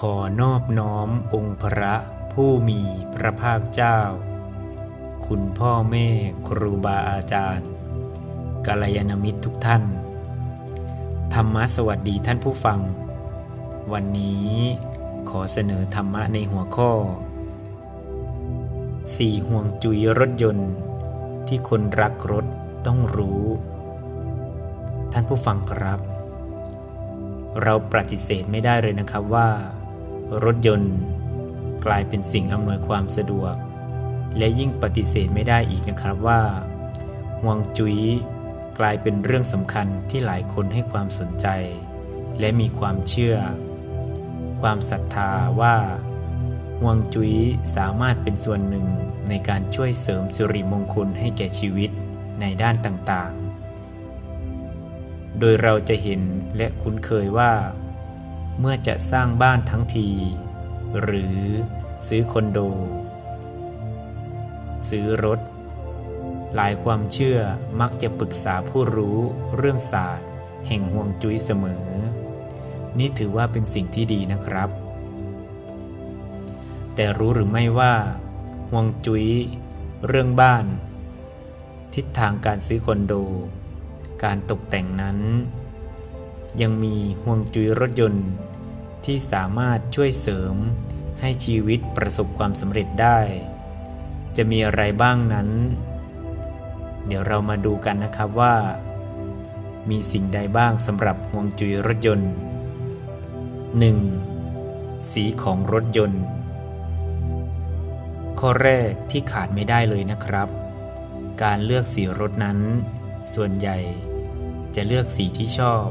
ขอนอบน้อมองค์พระผู้มีพระภาคเจ้า คุณพ่อแม่ครูบาอาจารย์กัลยาณมิตรทุกท่าน ธรรมะสวัสดีท่านผู้ฟัง วันนี้ขอเสนอธรรมะในหัวข้อสี่ห่วงจุยรถยนต์ ที่คนรักรถต้องรู้ ท่านผู้ฟังครับ เราปฏิเสธไม่ได้เลยนะครับว่า รถยนต์ กลายเป็นสิ่งอำนวยความสะดวก และยิ่งปฏิเสธไม่ได้อีกนะครับว่าห่วงจุ้ยกลายเป็นเรื่องสำคัญที่หลายคนให้ความสนใจ และมีความเชื่อ ความศรัทธาว่าห่วงจุ้ยสามารถเป็นส่วนหนึ่งในการช่วยเสริมสิริมงคลให้แก่ชีวิตในด้านต่างๆ โดยเราจะเห็นและคุ้นเคยว่า เมื่อจะสร้างบ้านทั้งที หรือซื้อคอนโด ซื้อรถ หลายความเชื่อมักจะปรึกษาผู้รู้เรื่องศาสตร์ แห่งห่วงจุ้ยเสมอ นี่ถือว่าเป็นสิ่งที่ดีนะครับ แต่รู้หรือไม่ว่าห่วงจุ้ยเรื่องบ้าน ทิศทางการซื้อคอนโด การตกแต่งนั้น ยังมีห่วงจุ้ยรถยนต์ ที่สามารถช่วยเสริมให้ชีวิตประสบความสำเร็จได้ จะมีอะไรบ้างนั้น เดี๋ยวเรามาดูกันนะครับว่า มีสิ่งใดบ้างสำหรับห่วงจุ้ยรถยนต์ 1. สีของรถยนต์ ข้อแรกที่ขาดไม่ได้เลยนะครับ การเลือกสีรถนั้น ส่วนใหญ่จะเลือกสีที่ชอบ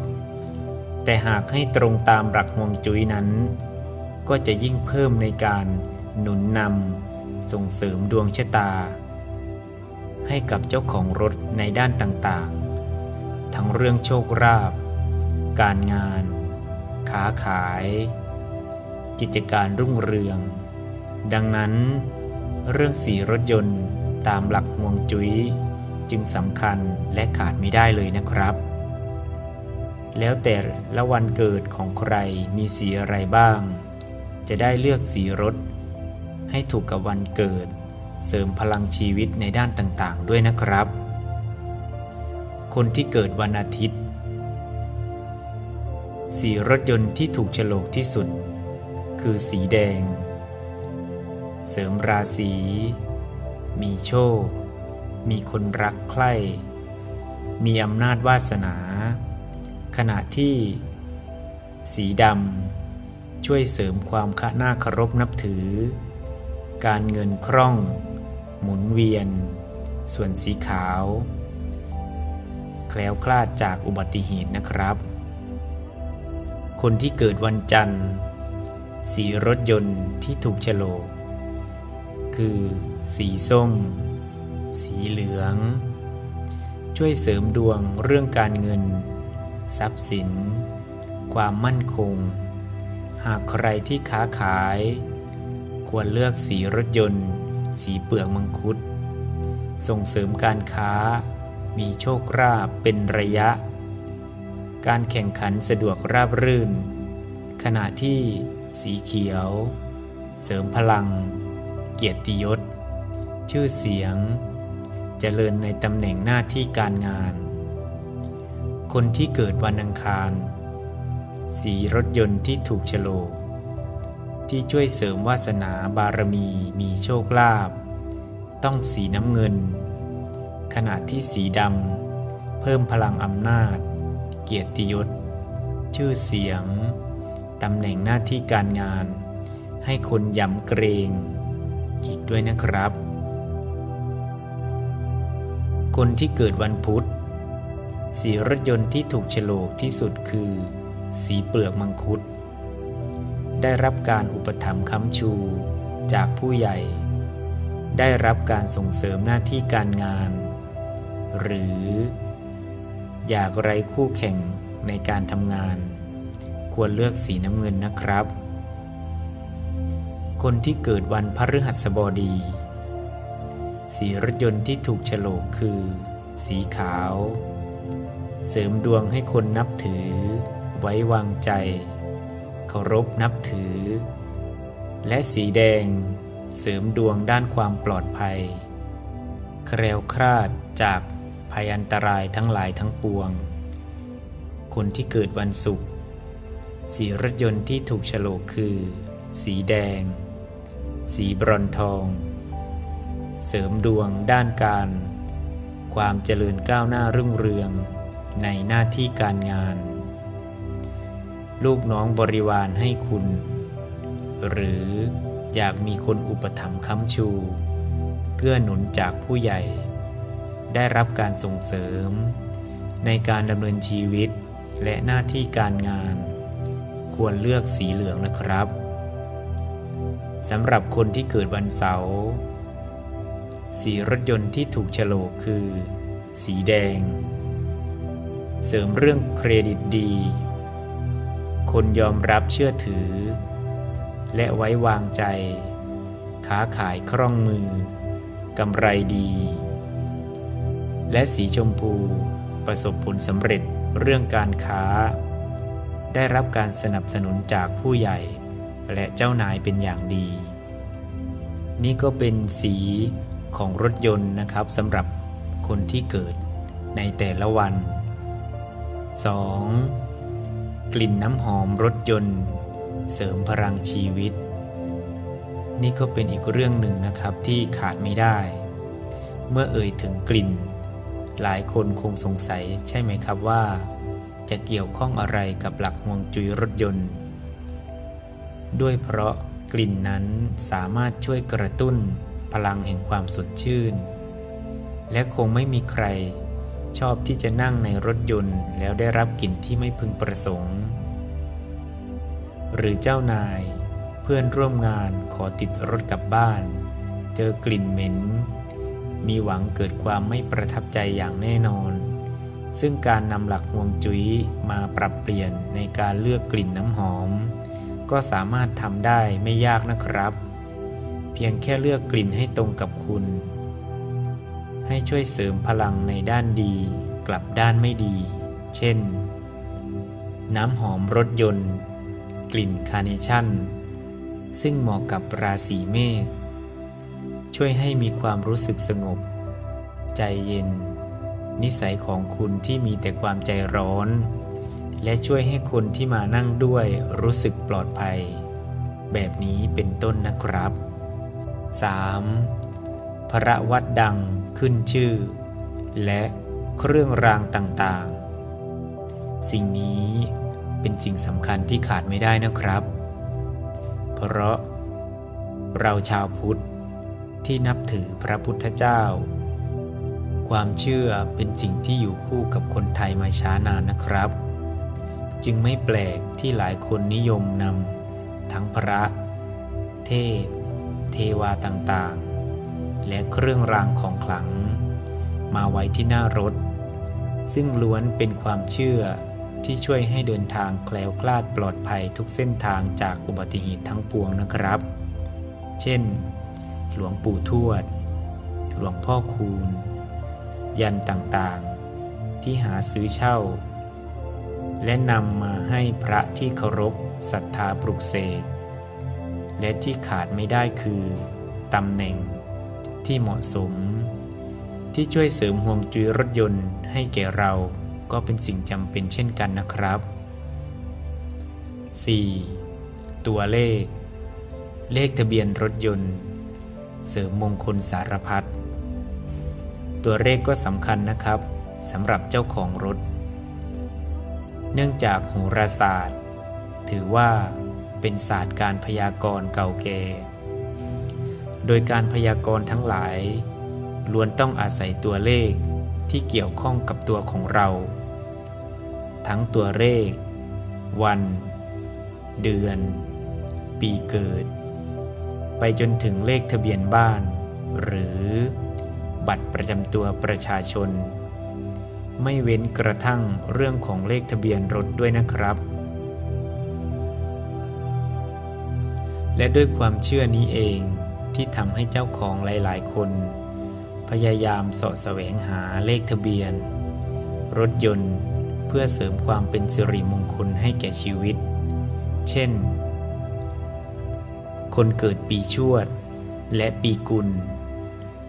แต่หากให้ตรงตามหลักห่วงจุ้ยนั้น ก็จะยิ่งเพิ่มในการหนุนนำส่งเสริมดวงชะตา ให้กับเจ้าของรถในด้านต่างๆ ทั้งเรื่องโชคลาภการงาน ค้าขาย กิจการรุ่งเรือง ดังนั้น เรื่องสีรถยนต์ตามหลักห่วงจุ้ยจึงสำคัญและขาดไม่ได้เลยนะครับ แล้วแต่ละวันเกิดของใครมีสีอะไรบ้าง จะได้เลือกสีรถ ให้ถูกกับวันเกิด เสริมพลังชีวิตในด้านต่างๆ ด้วยนะครับ คนที่เกิดวันอาทิตย์ สีรถยนต์ที่ถูกโฉลกที่สุด คือสีแดง เสริมราศี มีโชค มีคนรักใคร่ มีอำนาจวาสนา ขณะที่ สีดำช่วยเสริมความขน่าเคารพนับถือ การเงินคล่อง หมุนเวียน ส่วนสีขาว แคล้วคลาดจากอุบัติเหตุนะครับ คนที่เกิดวันจันทร์ สีรถยนต์ที่ถูกโฉลกคือ สีส้ม สีเหลือง ช่วยเสริมดวงเรื่องการเงิน ทรัพย์สิน ความมั่นคง หากใครที่ค้าขาย ควรเลือกสีรถยนต์ สีเปลือกมังคุด ส่งเสริมการค้า มีโชคราบเป็นระยะ การแข่งขันสะดวกราบรื่น ขณะที่สีเขียว เสริมพลัง เกียรติยศ ชื่อเสียงเจริญในตำแหน่งหน้าที่การงาน คนที่เกิดวันอังคาร สีรถยนต์ที่ถูกโฉลก ที่ช่วยเสริมวาสนาบารมีมีโชคลาภต้องสีน้ำเงิน ขณะที่สีดำเพิ่มพลังอำนาจ เกียรติยศ ชื่อเสียงตำแหน่งหน้าที่การงาน ให้คนยำเกรง อีกด้วยนะครับ คนที่เกิดวันพุธ สีรถยนต์ที่ถูกโฉลกที่สุดคือ สีเปลือกมังคุด ได้รับการอุปถัมภ์ค้ำชูจากผู้ใหญ่ ได้รับการส่งเสริมหน้าที่การงาน หรือ อยากไร้คู่แข่งในการทำงาน ควรเลือกสีน้ำเงินนะครับ คนที่เกิดวันพฤหัสบดี สีรถยนต์ที่ถูกโฉลกคือ สีขาว เสริมดวงให้คนนับถือ ไว้วางใจ เคารพนับถือ และสีแดง เสริมดวงด้านความปลอดภัย แคล้วคลาดจากภัยอันตรายทั้งหลายทั้งปวง คนที่เกิดวันศุกร์สีรถยนต์ที่ถูกฉลกคือ สีแดง สีบรอนทอง เสริมดวงด้านการ ความเจริญก้าวหน้ารุ่งเรือง ในหน้าที่การงาน ลูกน้องบริวารให้คุณ หรืออยากมีคนอุปถัมภ์ค้ำชู เกื้อหนุนจากผู้ใหญ่ ได้รับการส่งเสริม ในการดำเนินชีวิตและหน้าที่การงาน ควรเลือกสีเหลืองนะครับสำหรับคนที่เกิดวันเสาร์สีรถยนต์ที่ถูกฉลกคือ สีแดง เสริมเรื่องเครดิตดี คนยอมรับเชื่อถือ และไว้วางใจ ค้าขายคล่องมือกำไรดี และสีชมพูประสบผลสำเร็จเรื่องการค้า ได้รับการสนับสนุนจากผู้ใหญ่ และเจ้านายเป็นอย่างดี นี่ก็เป็นสีของรถยนต์นะครับสำหรับคนที่เกิดในแต่ละวัน 2. กลิ่นน้ำหอมรถยนต์ เสริมพลังชีวิต นี่ก็เป็นอีกเรื่องหนึ่งนะครับที่ขาดไม่ได้ เมื่อเอ่ยถึงกลิ่น หลายคนคงสงสัยใช่ไหมครับว่า จะเกี่ยวข้องอะไรกับหลักฮวงจุ้ยรถยนต์ ด้วยเพราะกลิ่นนั้นสามารถช่วยกระตุ้นพลังแห่งความสดชื่น และคงไม่มีใคร ชอบที่จะนั่งในรถยนต์แล้วได้รับกลิ่นที่ไม่พึงประสงค์ หรือเจ้านาย เพื่อนร่วมงานขอติดรถกลับบ้าน เจอกลิ่นเหม็น มีหวังเกิดความไม่ประทับใจอย่างแน่นอน ซึ่งการนำหลักฮวงจุ้ยมาปรับเปลี่ยนในการเลือกกลิ่นน้ำหอม ก็สามารถทำได้ไม่ยากนะครับ เพียงแค่เลือกกลิ่นให้ตรงกับคุณ ให้ช่วยเสริมพลังในด้านดี กลับด้านไม่ดี เช่น น้ำหอมรถยนต์ กลิ่นคาร์เนชั่น ซึ่งเหมาะกับราศีเมษช่วยให้มีความรู้สึกสงบ ใจเย็น นิสัยของคุณที่มีแต่ความใจร้อน และช่วยให้คนที่มานั่งด้วยรู้สึกปลอดภัย แบบนี้เป็นต้นนะครับ 3. พระวัดดัง ขึ้นชื่อ และเครื่องรางต่างๆ สิ่งนี้เป็นสิ่งสำคัญที่ขาดไม่ได้นะครับ เพราะ เราชาวพุทธที่นับถือพระพุทธเจ้า ความเชื่อเป็นสิ่งที่อยู่คู่กับคนไทยมาช้านานนะครับ จึงไม่แปลกที่หลายคนนิยมนำทั้งพระ เทพ เทวาต่างๆ และเครื่องรางของขลัง มาไว้ที่หน้ารถ ซึ่งล้วนเป็นความเชื่อที่ช่วยให้เดินทางแคล้วคลาดปลอดภัยทุกเส้นทางจากอุบัติเหตุทั้งปวงนะครับ เช่น หลวงปู่ทวด หลวงพ่อคูณ ยันต่างๆ ที่หาซื้อเช่า และนำมาให้พระที่เคารพศรัทธาปลุกเสกและที่ขาดไม่ได้คือตำแหน่ง ที่เหมาะสม ที่ช่วยเสริมห่วงจุ้ยรถยนต์ให้แก่เราก็เป็นสิ่งจำเป็นเช่นกันนะครับ 4. ตัวเลข เลขทะเบียนรถยนต์ เสริมมงคลสารพัดตัวเลขก็สำคัญนะครับสำหรับเจ้าของรถ เนื่องจากโหราศาสตร์ ถือว่าเป็นศาสตร์การพยากรณ์เก่าแก่ โดยการพยากรณ์ทั้งหลาย ล้วนต้องอาศัยตัวเลขที่เกี่ยวข้องกับตัวของเรา ทั้งตัวเลข วัน เดือน ปีเกิด ไปจนถึงเลขทะเบียนบ้าน หรือบัตรประจำตัวประชาชน ไม่เว้นกระทั่งเรื่องของเลขทะเบียนรถด้วยนะครับ และด้วยความเชื่อนี้เอง ที่ทำให้เจ้าของหลาย ๆ คน พยายามสาะแสวงหาเลขทะเบียน รถยนต์เพื่อเสริมความเป็นสิริมงคลให้แก่ชีวิต เช่น คนเกิดปีชวด และปีกุล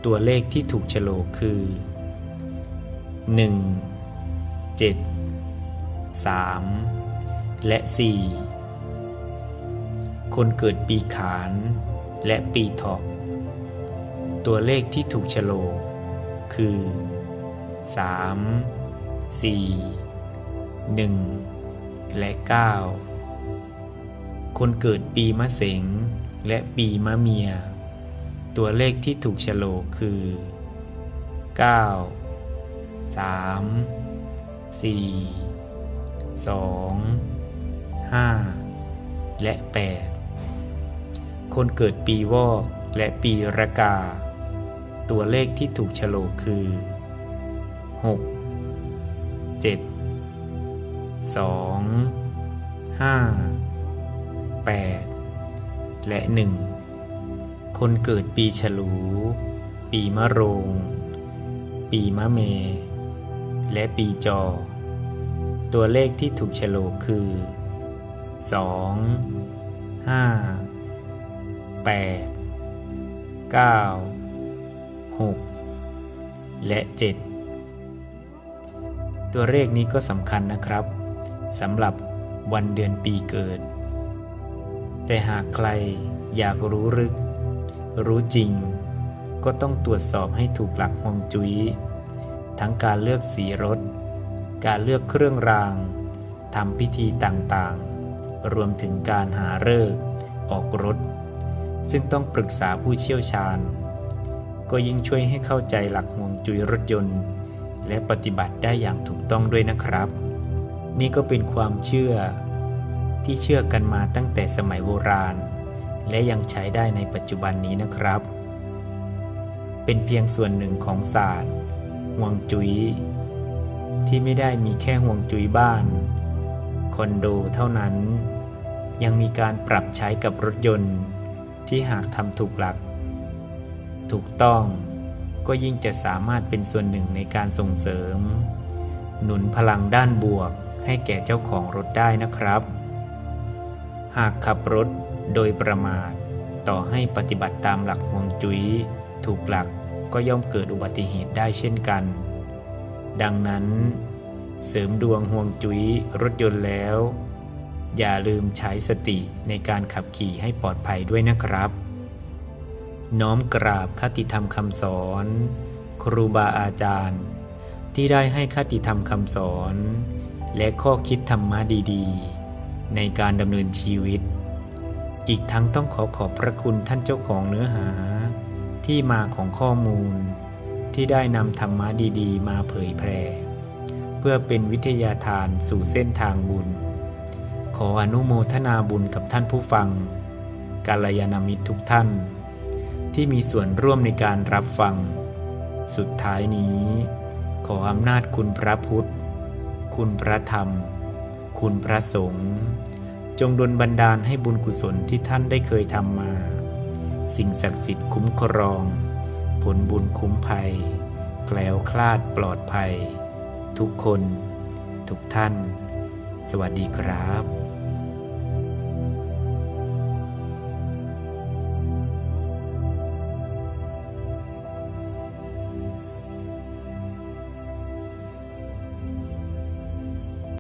ตัวเลขที่ถูกโฉลกคือ 1 7 3 และ 4 คนเกิดปีขาน และปีเถาะตัวเลขที่ถูกโฉลกคือ 3 4 1 และ 9 คนเกิดปีมะเสงและปีมะเมีย ตัวเลขที่ถูกโฉลกคือ 9 3 4 2 5 และ 8 คนเกิดปีวอกและปีระกา ตัวเลขที่ถูกโฉลกคือ 6 7 2 5 8 และ 1 คนเกิดปีฉลู ปีมะโรง ปีมะเม และปีจอ ตัวเลขที่ถูกโฉลกคือ 2 5 8 9 6 และ 7 ตัวเลขนี้ก็สำคัญนะครับสำหรับวันเดือนปีเกิด แต่หากใครอยากรู้ลึก รู้จริง ก็ต้องตรวจสอบให้ถูกหลักฮวงจุ้ย ทั้งการเลือกสีรถ การเลือกเครื่องรางทำพิธีต่างๆ รวมถึงการหาฤกษ์ออกรถ ซึ่งต้องปรึกษาผู้เชี่ยวชาญ ก็ยิ่งช่วยให้เข้าใจหลักฮวงจุ้ยรถยนต์ และปฏิบัติได้อย่างถูกต้องด้วยนะครับ นี่ก็เป็นความเชื่อ ที่เชื่อกันมาตั้งแต่สมัยโบราณ และยังใช้ได้ในปัจจุบันนี้นะครับ เป็นเพียงส่วนหนึ่งของศาสตร์ห่วงจุย้ยที่ไม่ได้มีแค่ห่วงจุ้ยบ้าน คอนโดเท่านั้น ยังมีการปรับใช้กับรถยนต์ ที่หากทำถูกหลัก ถูกต้องก็ยิ่งจะสามารถเป็นส่วนหนึ่งในการส่งเสริม หนุนพลังด้านบวกให้แก่เจ้าของรถได้นะครับ หากขับรถโดยประมาท ต่อให้ปฏิบัติตามหลักฮวงจุ้ยถูกหลักก็ย่อมเกิดอุบัติเหตุได้เช่นกัน ดังนั้น เสริมดวงฮวงจุ้ยรถยนต์แล้ว อย่าลืมใช้สติในการขับขี่ให้ปลอดภัยด้วยนะครับ น้อมกราบคติธรรมคำสอน ครูบาอาจารย์ ที่ได้ให้คติธรรมคำสอน และข้อคิดธรรมะดีๆ ในการดำเนินชีวิต อีกทั้งต้องขอขอบพระคุณท่านเจ้าของเนื้อหา ที่มาของข้อมูล ที่ได้นำธรรมะดีๆ มาเผยแพร่ เพื่อเป็นวิทยาทานสู่เส้นทางบุญ ขออนุโมทนาบุญกับท่านผู้ฟังกาลยานามิตรทุกท่าน ที่มีส่วนร่วมในการรับฟัง สุดท้ายนี้ ขออำนาจคุณพระพุทธ คุณพระธรรม คุณพระสงฆ์จงดลบันดาลให้บุญกุศลที่ท่านได้เคยทำมา สิ่งศักดิ์สิทธิ์คุ้มครอง ผลบุญคุ้มภัย แคล้วคลาดปลอดภัย ทุกคน ทุกท่าน สวัสดีครับ